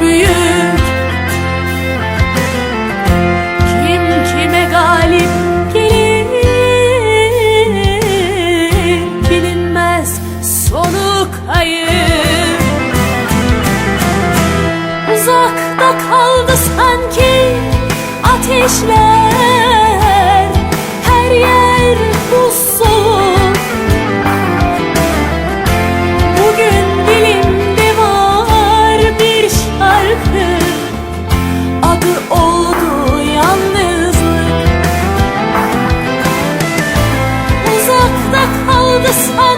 büyür Kim kime galip gelir? Bilinmez sonu kayır Uzakta kaldı sanki ateşler. the.